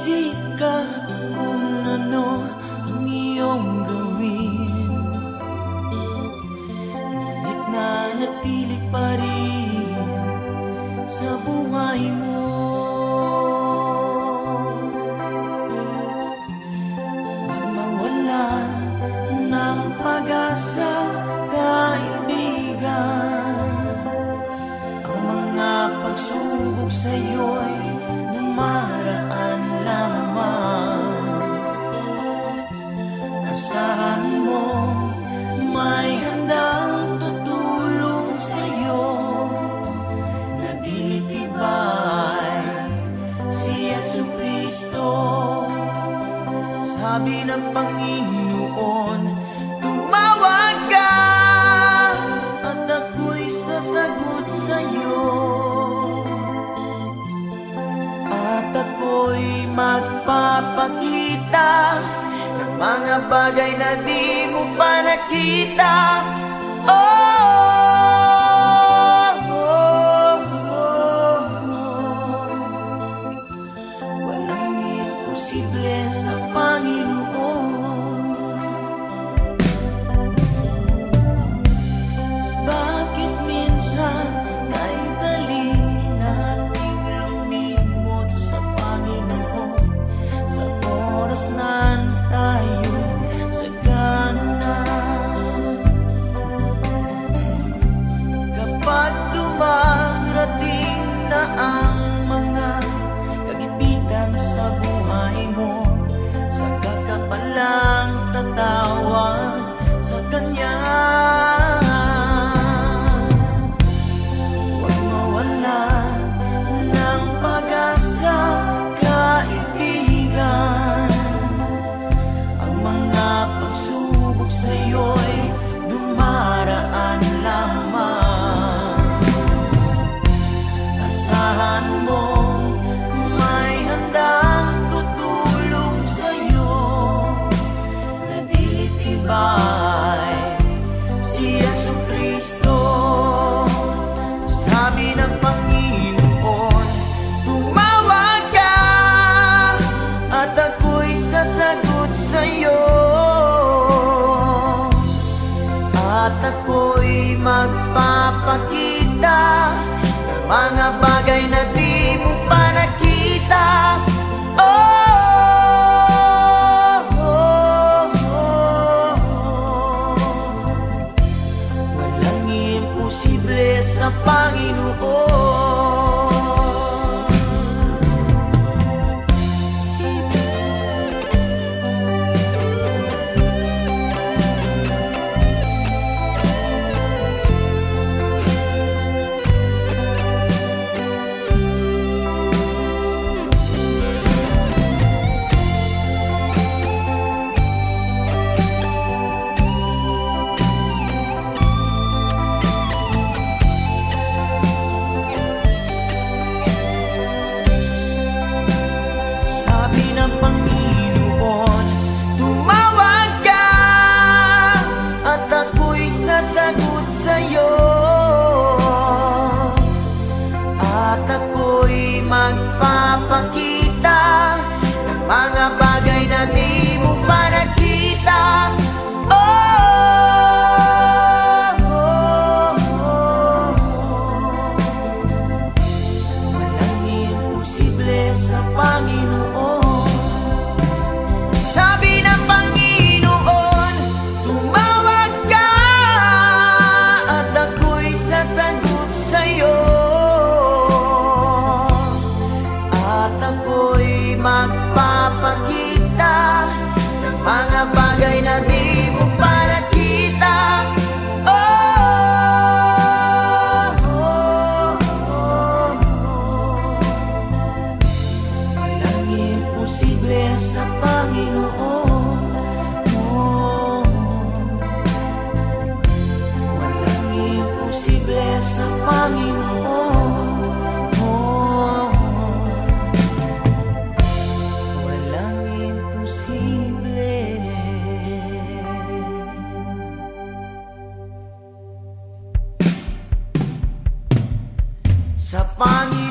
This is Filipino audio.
Nag-iisip ka kung ano ang iyong gawin. Ngunit nanatili pa rin sa buhay mo. Huwag mawala ng pag-asa, kaibigan Ang mga pagsubok sa'yo'y dumaraan Kristo. Sabi ng Panginoon, tumawag ka at ako'y sasagot sa'yo. At ako'y magpapakita ng mga bagay na di mo pa nakita. Pagsubok sa'yo'y dumaraan lamang Asahan mo si Yesu Kristo. Sabi ng Panginoon, At ako'y magpapakita ng mga bagay na di mo pa. Bagay na di mo pa Oh, oh, oh, oh. Walang imposible sa Panginoon Sa Panginoon